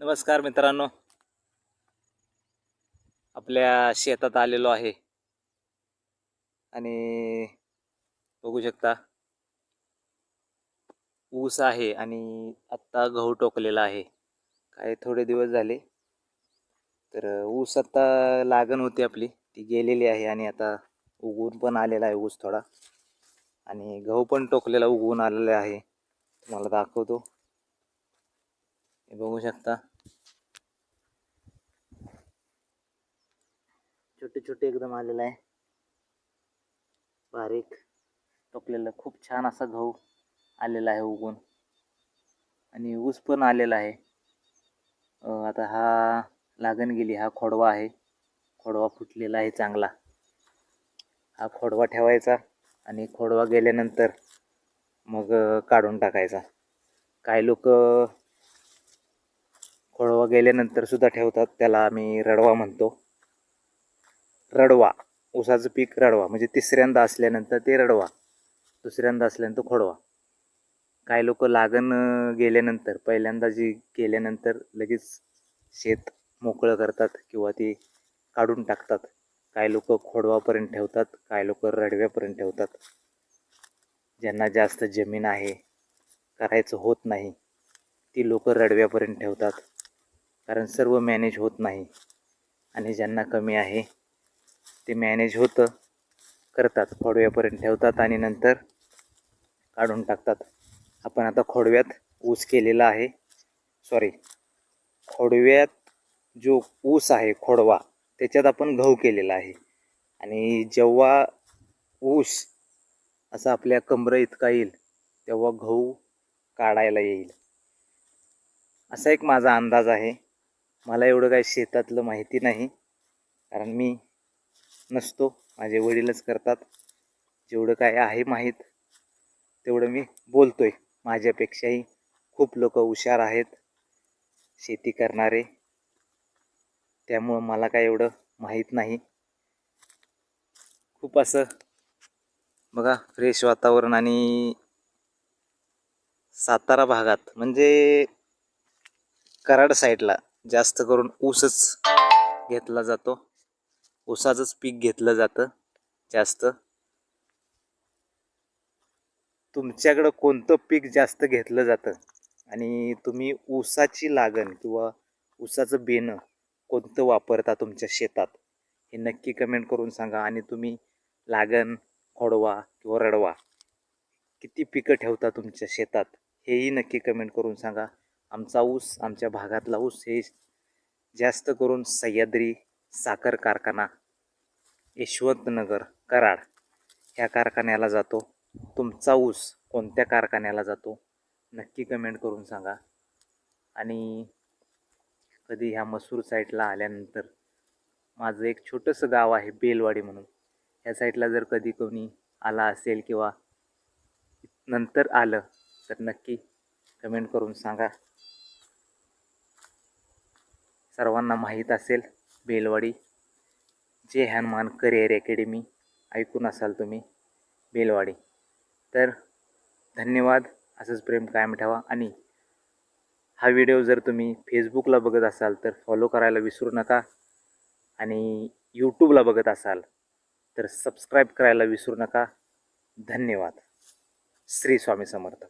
नमस्कार मित्रांनो. आपल्या शेतात आलेलो आहे. आणि बघू शकता ऊस आहे आणि आत्ता गहू टोकलेला आहे. काय थोडे दिवस झाले तर ऊस आत्ता लागण होती आपली. ती गेलेली आहे आणि आता उगवून पण आलेला आहे ऊस थोडा. आणि गहू पण टोकलेला उगवून आलेला आहे. तुम्हाला दाखवतो. हे बघू शकता. छोटे छोटे एकदम आलेलं आहे. बारीक टोकलेलं खूप छान असा गहू आलेला आहे उगून. आणि ऊस पण आलेला आहे. आता हा लागण गेली हा खोडवा आहे. खोडवा फुटलेला आहे चांगला. हा खोडवा ठेवायचा आणि खोडवा गेल्यानंतर मग काढून टाकायचा. काही लोक खोडवा गेल्यानंतर सुद्धा ठेवतात त्याला आम्ही रडवा म्हणतो. रडवा ऊसाचं पीक रडवा म्हणजे तिसऱ्यांदा असल्यानंतर ते रडवा दुसऱ्यांदा असल्यानंतर खोडवा. काही लोक लागण गेल्यानंतर पहिल्यांदा जी गेल्यानंतर लगेच शेत मोकळं करतात किंवा ती काढून टाकतात. काही लोक खोडवापर्यंत ठेवतात काही लोक रडव्यापर्यंत ठेवतात. ज्यांना जास्त जमीन आहे करायचं होत नाही ती लोक रडव्यापर्यंत ठेवतात. कारण सर्व मॅनेज होत नाही. आणि ज्यांना कमी आहे ते मॅनेज होतं करतात. खोडव्यापर्यंत ठेवतात आणि नंतर काढून टाकतात. आपण आता खोडव्यात ऊस केलेला आहे. सॉरी खोडव्यात जो ऊस आहे खोडवा त्याच्यात आपण गहू केलेला आहे. आणि जेव्हा ऊस असा आपल्या कमर इतका येईल तेव्हा गहू काढायला येईल. असा एक माझा अंदाज आहे. मला एवढं काही शेतातलं माहिती नाही. कारण मी नसतो. माझे वडीलच करतात. जेवढं काय आहे माहीत तेवढं मी बोलतो आहे माझ्यापेक्षाही खूप लोक हुशार आहेत. शेती करणारे. त्यामुळं मला काय एवढं माहीत नाही. खूप असं बघा फ्रेश वातावरण आणि सातारा भागात म्हणजे कराड साईडला जास्त करून ऊसच घेतला जातो. ऊसाचंच पीक घेतलं जातं जास्त. तुमच्याकडं कोणतं पीक जास्त घेतलं जातं? आणि तुम्ही ऊसाची लागण किंवा ऊसाचं बेणं कोणतं वापरता तुमच्या शेतात? हे नक्की कमेंट करून सांगा आणि तुम्ही लागण खोडवा किंवा रडवा किती पिकं ठेवता तुमच्या शेतात? हेही नक्की कमेंट करून सांगा. आमचा ऊस आमच्या भागातला ऊस हे जास्त करून सह्याद्री साखर कारखाना यशवंतनगर कराड ह्या कारखान्याला जातो. तुमचा ऊस कोणत्या कारखान्याला जातो? नक्की कमेंट करून सांगा. आणि कधी ह्या मसूर साईडला आल्यानंतर माझं एक छोटंसं गाव आहे बेलवाडी म्हणून. ह्या साईडला जर कधी कोणी आला असेल किंवा नंतर आलं तर नक्की कमेंट करून सांगा. सर्वांना माहीत असेल बेलवाडी जे हनुमान करिअर अकॅडमी ऐकून असाल तुम्ही बेलवाडी. तर धन्यवाद असंच प्रेम कायम ठेवा. आणि हा व्हिडिओ जर तुम्ही फेसबुकला बघत असाल तर फॉलो करायला विसरू नका. आणि यूट्यूबला बघत असाल तर सबस्क्राईब करायला विसरू नका. धन्यवाद. श्री स्वामी समर्थ.